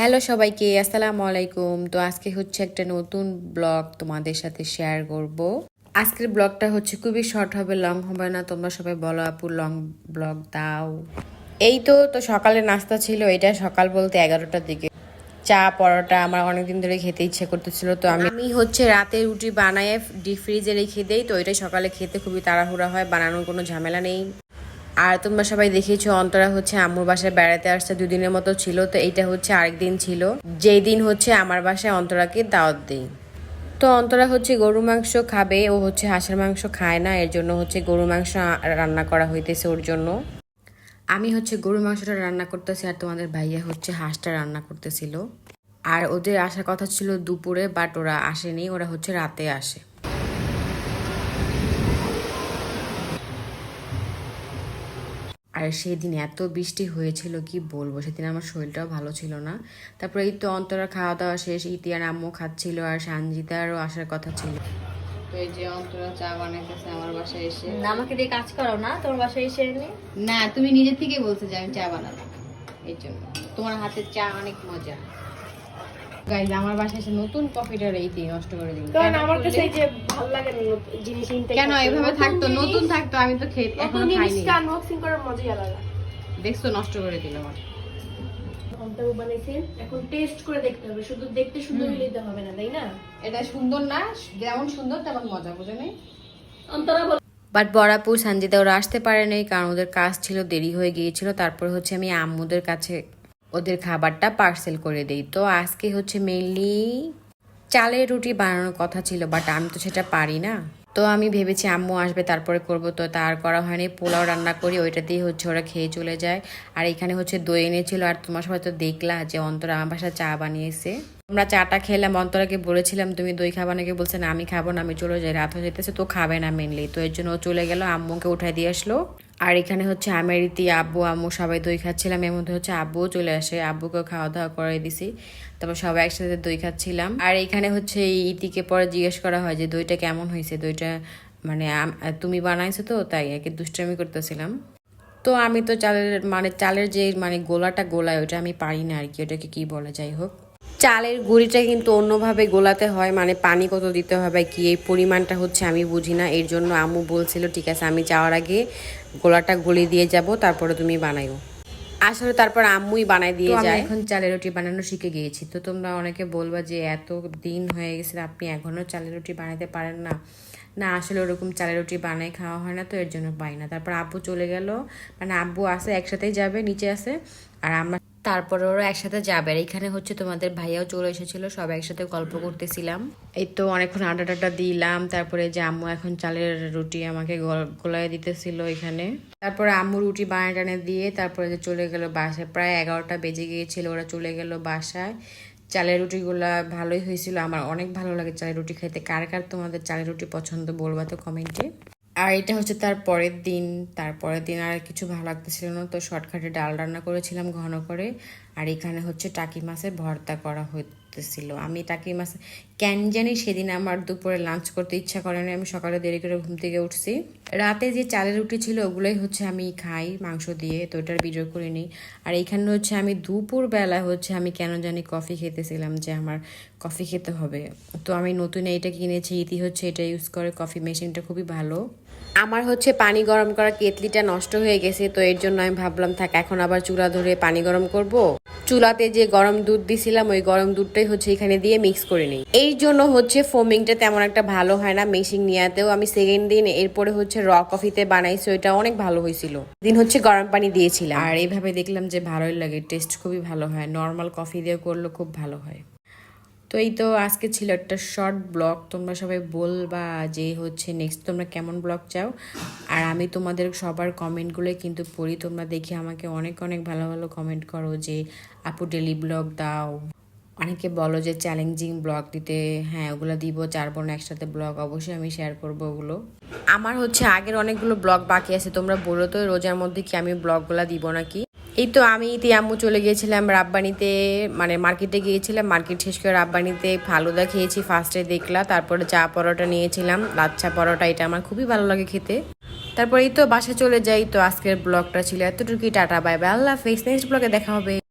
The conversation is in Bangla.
হ্যালো সবাইকে, আসসালামু আলাইকুম। তো আজকে হচ্ছে একটা নতুন ব্লগ তোমাদের সাথে শেয়ার করব। আজকের ব্লগটা হচ্ছে খুবই শর্ট হবে লং হবে না। তোমরা সবাই বলো আপু লং ব্লগ দাও। এই তো তো সকালে নাস্তা ছিল, এটা সকাল বলতে এগারোটার দিকে। চা, পরোটা আমার অনেকদিন ধরে খেতে ইচ্ছে করতেছিল, তো আমি আমি হচ্ছে রাতে রুটি বানায় ডিপ ফ্রিজে রেখে দেই, তো এটা সকালে খেতে খুবই তাড়াহুড়া হয়, বানানোর কোনো ঝামেলা নেই। আর তোমরা সবাই দেখেছ, অন্তরা হচ্ছে আম্মুর বাসায় বেড়াতে আসছে, দুদিনের মতো ছিল, তো এইটা হচ্ছে আরেক দিন ছিল। যেই দিন হচ্ছে আমার বাসায় অন্তরাকে দাওয়াত দেই। তো অন্তরা হচ্ছে গরু মাংস খাবে, ও হচ্ছে হাঁসের মাংস খায় না, এর জন্য হচ্ছে গরু মাংস রান্না করা হইতেছে ওর জন্য। আমি হচ্ছে গরু মাংসটা রান্না করতেছি আর তোমাদের ভাইয়া হচ্ছে হাঁসটা রান্না করতেছিল। আর ওদের আসার কথা ছিল দুপুরে, বাট ওরা আসেনি, ওরা হচ্ছে রাতে আসে। আর সেদিন এত বৃষ্টি হয়েছিল কি বলব? সেদিন আমার শরীরটাও ভালো ছিল না। তারপরে এই তো অন্তরা খাওয়া দাওয়া শেষ ইতিয়ার আম্মু খাচ্ছিল আর সানজিতারও আসার কথা ছিল। তো এই যে অন্তরা চা বানাইতেছে আমার বাসায় এসে। না, আমাকে দিয়ে কাজ করো না? তোমার বাসায় এসে এনে না তুমি নিজে থেকে বলছো যে আমি চা বানাবো। এই জন্য। তোমার হাতের চা অনেক মজা। গাইজ আমার বাসায় এসে নতুন কফিটা রেইতে নষ্ট করে দিন। কারণ আমার কাছে এই যে ভালো লাগে না জিনিস কেন এভাবে থাকতো? নতুন থাকতো আমি তো খেয়ে নতুন এখনও খাইনি। জিনিসটা আনবক্সিং করার মজাই আলাদা। দেখছ নষ্ট করে দিল আমার। ঘন্টাও বানাইছেন এখন টেস্ট করে দেখতে হবে। শুধু দেখতে সুন্দর হলেই হবে না তাই না? এটা সুন্দর না যেমন সুন্দর তেমন মজা বুঝে নেই? অন্তরা বাট বরাপুর সঞ্জিতা ওরা আসতে পারেনি কারণ ওদের কাজ ছিল দেরি হয়ে গিয়েছিল। তারপর হচ্ছে আমি আম্মুদের কাছে ওদের খাবারটা পার্সেল করে দিই। তো আজকে হচ্ছে মেনলি চালের রুটি বানানোর কথা ছিল বাট আমি তো সেটা পারি না। তো আমি ভেবেছি আম্মু আসবে, তারপরে করব। তো তার করা হয়নি, পোলাও রান্না করি, ওইটা দিয়ে হচ্ছে ওরা খেয়ে চলে যায়। আর এখানে হচ্ছে দই এনেছিল, আর তোমার সবাই তো দেখলা যে অন্তরা আমার বাসায় চা বানিয়েছে। আমরা চাটা খেলাম, অন্তরাকে বলেছিলাম, তুমি দই খাবা নাকি? বলছে, না, আমি খাব না, আমি চলে যাই, রাত হয়ে যেতেছে তো খাবে না মেনলি তো এর জন্য ও চলে গেল, আম্মুকে উঠাই দিয়ে আসলো। আর এখানে হচ্ছে আমের ইতি, আব্বু, আম্মু সবাই দই খাচ্ছিলাম। এর মধ্যে হচ্ছে আব্বুও চলে আসে। আব্বুকেও খাওয়া দাওয়া করে দিছি। তারপর সবাই একসাথে দই খাচ্ছিলাম। আর এখানে হচ্ছে ইতিকে পরে জিজ্ঞেস করা হয় যে, দইটা কেমন হয়েছে? দইটা মানে তুমি বানাইছো তো, তাই একে দুষ্টামি করতেছিলাম। তো আমি তো চালের মানে চালের যে মানে গোলাটা গোলায়, ওটা আমি পারি না আর কি। ওটাকে কি বলে? যাই হোক। চালের গুঁড়িটা কিন্তু অন্যভাবে গোলাতে হয় মানে পানি কত দিতে হবে কি এই পরিমাণটা হচ্ছে আমি বুঝি না। এর জন্য আম্মু বলছিল ঠিক আছে আমি যাওয়ার আগে গোলাটা গলি দিয়ে যাব তারপরে তুমি বানাইও। আসলে তারপর আম্মুই বানাই দিয়ে যায়। এখন চালের রুটি বানানো শিখে গিয়েছি। তো তোমরা অনেকে বলবা যে এত দিন হয়ে গেছে আপনি এখনও চালের রুটি বানাতে পারেন না। না আসলে ওরকম চালের রুটি বানাই খাওয়া হয় না তো এর জন্য পাই না। তারপর আব্বু চলে গেল। মানে আব্বু আসে একসাথেই যাবে নিচে আসে আর আমরা তারপরে ওরা একসাথে যাবে। আর এখানে হচ্ছে তোমাদের ভাইয়াও চলে এসেছিল, সব একসাথে গল্প করতেছিলাম। এই তো অনেকক্ষণ আড্ডা টাড্ডা দিলাম, তারপরে যে আম্মু এখন চালের রুটি আমাকে গল- গোলায় দিতেছিল এখানে। তারপরে আম্মু রুটি বানিয়ে টানে দিয়ে তারপরে যে চলে গেল বাসায়। প্রায় এগারোটা বেজে গিয়েছিল, ওরা চলে গেল বাসায়। চালের রুটিগুলা ভালোই হয়েছিল, আমার অনেক ভালো লাগে চালের রুটি খেতে। কার কার তোমাদের চালের রুটি পছন্দ বলবা তো কমেন্টে। আর এটা হচ্ছে তার পরের দিন। তারপরের দিন আর কিছু ভালো লাগতেছিল না। তো শর্টকাটে ডাল রান্না করেছিলাম ঘন করে। আর এখানে হচ্ছে টাকি মাছের ভর্তা করা হতেছিল আমি টাকি মাছ কেন জানি সেদিন আমার দুপুরে লাঞ্চ করতে ইচ্ছা করেনি আমি সকালে দেরি করে ঘুম থেকে উঠছি। রাতে যে চালের রুটি ছিল ওগুলোই হচ্ছে আমি খাই মাংস দিয়ে। তো ওটার ভিডিও নিই আর এইখানে হচ্ছে আমি দুপুর বেলা হচ্ছে আমি কেন জানি কফি খেতেছিলাম যে আমার কফি খেতে হবে। তো আমি নতুন এইটা কিনেছি। ইতি হচ্ছে এটা ইউজ করে কফি মেশিনটা খুবই ভালো। আমার হচ্ছে পানি গরম করা কেতলিটা নষ্ট হয়ে গেছে, তো এর জন্য আমি ভাবলাম, থাক, এখন আবার চুলা ধরে পানি গরম করব। চুলাতে যে গরম দুধ দিছিলাম, ওই গরম দুধটাই হচ্ছে এখানে দিয়ে মিক্স করে নিই। এই জন্য হচ্ছে ফোমিংটা তেমন একটা ভালো হয় না মেশিন নিয়াতেও আমি সেকেন্ড দিন এরপরে হচ্ছে র কফিতে বানাইছি, ওইটা অনেক ভালো হয়েছিল। দিন হচ্ছে গরম পানি দিয়েছিলাম। আর এইভাবে দেখলাম যে ভালোই লাগে টেস্ট খুবই ভালো হয়। নর্মাল কফি দিয়ে করলে খুব ভালো হয়। তো এই তো আজকে ছিল একটা শর্ট ব্লগ তোমরা সবাই বলবা যে হচ্ছে নেক্সট তোমরা কেমন ব্লগ চাও? আর আমি তোমাদের সবার কমেন্টগুলোই কিন্তু পড়ি, তোমরা দেখে আমাকে অনেক অনেক ভালো ভালো কমেন্ট করো যে, আপু ডেলি ব্লগ দাও। অনেকে বলো যে চ্যালেঞ্জিং ব্লগ দিতে হ্যাঁ ওগুলো দিব, চার বোন একসাথে ব্লগ অবশ্যই আমি শেয়ার করব ওগুলো। আমার হচ্ছে আগের অনেকগুলো ব্লগ বাকি আছে, তোমরা বলো তো, রোজার মধ্যে কি আমি ব্লগগুলো দিব নাকি? এই তো আমি তিয়াম্মু চলে গিয়েছিলাম রাব্বানিতে মানে মার্কেটে গিয়েছিলাম, মার্কেট শেষ করে রাব্বানিতে ফালুদা খেয়েছি ফার্স্টে দেখলাম তারপরে চা পরোটা নিয়েছিলাম, লাচ্ছা পরোটা, এটা আমার খুবই ভালো লাগে খেতে। তারপর এই তো বাসে চলে যাই, তো আজকের ব্লগটা ছিল এতটুকুই, টাটা বাই বাই আল্লাহ ফেস নেক্সট ব্লগে দেখা হবে।